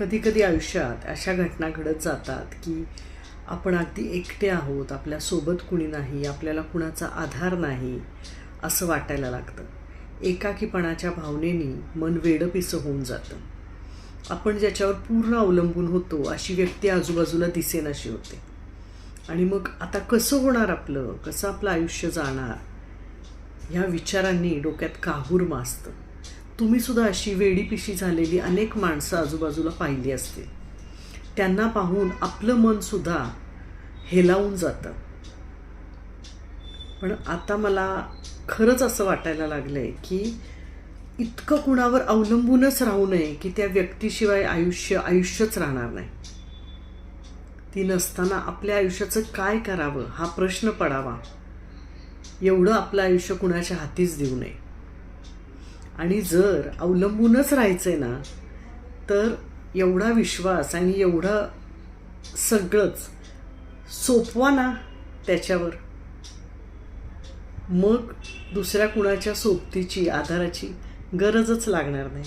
कधीकधी आयुष्यात अशा घटना घडत जातात की आपण अगदी एकटे आहोत आपल्यासोबत कुणी नाही आपल्याला कुणाचा आधार नाही असं वाटायला लागतं. एकाकीपणाच्या भावनेनी मन वेडपिसं होऊन जातं. आपण ज्याच्यावर पूर्ण अवलंबून होतो अशी व्यक्ती आजूबाजूला दिसेनाशी होते. आणि मग आता कसं होणार आपलं? कसं आपलं आयुष्य जाणार? ह्या विचारांनी डोक्यात काहूर माजतं. तुम्ही सुद्धा अशी वेडीपिशी झालेली अनेक माणसं आजूबाजूला पाहिली असतील. त्यांना पाहून आपलं मनसुद्धा हेलावून जातं. पण आता मला खरंच असं वाटायला लागलं आहे की इतकं कुणावर अवलंबूनच राहू नये की त्या व्यक्तीशिवाय आयुष्य आयुष्यच राहणार नाही. ती नसताना आपल्या आयुष्याचं काय करावं हा प्रश्न पडावा. एवढं आपलं आयुष्य कुणाच्या हातीच देऊ नये. आणि जर अवलंबूनच राहायचं आहे ना तर एवढा विश्वास आणि एवढं सगळंच सोपवा ना त्याच्यावर. मग दुसऱ्या कुणाच्या सोबतीची आधाराची गरजच लागणार नाही.